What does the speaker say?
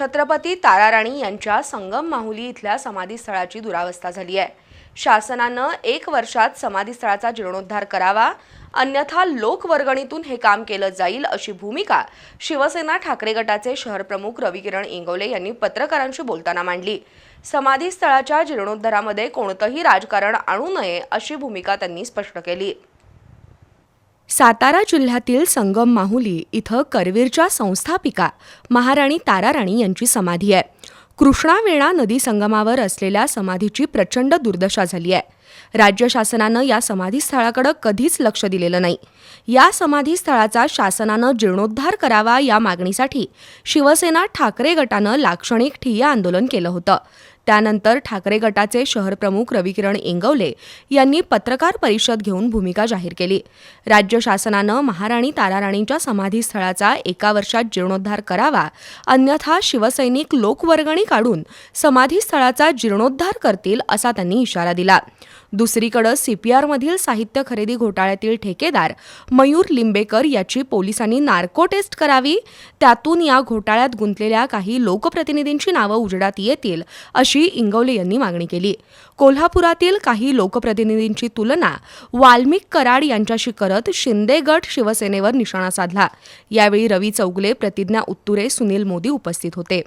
छत्रपती ताराराणी यांच्या संगम माहुली इथल्या समाधीस्थळाची दुरावस्था झाली आहे. शासनानं एक वर्षात समाधीस्थळाचा जीर्णोद्धार करावा अन्यथा लोकवर्गणीतून हे काम केलं जाईल अशी भूमिका शिवसेना ठाकरे गटाचे शहरप्रमुख रविकिरण इंगवले यांनी पत्रकारांशी बोलताना मांडली. समाधीस्थळाच्या जीर्णोद्धारामध्ये कोणतंही राजकारण आणू नये अशी भूमिका त्यांनी स्पष्ट केली. सातारा जिल्ह्यातील संगम माहुली इथं करवीरच्या संस्थापिका महाराणी ताराराणी यांची समाधी आहे. कृष्णावेणा नदी संगमावर असलेल्या समाधीची प्रचंड दुर्दशा झाली आहे. राज्य शासनानं या समाधीस्थळाकडे कधीच लक्ष दिलेलं नाही. या समाधीस्थळाचा शासनानं जीर्णोद्धार करावा या मागणीसाठी शिवसेना ठाकरे गटानं लाक्षणिक ठिय्या आंदोलन केलं होतं. त्यानंतर ठाकरे गटाचे शहरप्रमुख रविकिरण इंगवले यांनी पत्रकार परिषद घेऊन भूमिका जाहीर केली. राज्य शासनानं महाराणी ताराराणींच्या समाधीस्थळाचा एका वर्षात जीर्णोद्धार करावा अन्यथा शिवसैनिक लोकवर्गणी काढून समाधीस्थळाचा जीर्णोद्धार करतील असा त्यांनी इशारा दिला. दुसरीकडे सीपीआरमधील साहित्य खरेदी घोटाळ्यातील ठेकेदार मयूर लिंबेकर याची पोलिसांनी नार्को टेस्ट करावी. त्यातून या घोटाळ्यात गुंतलेल्या काही लोकप्रतिनिधींची नावं उजेडात येतील अशी इंगवले यांनी मागणी केली. कोल्हापुरातील काही लोकप्रतिनिधींची तुलना वाल्मिक कराड यांच्याशी करत शिंदे गट शिवसेनेवर निशाणा साधला. यावेळी रवी चौगले प्रतिज्ञा उत्तुरे सुनील मोदी उपस्थित होते.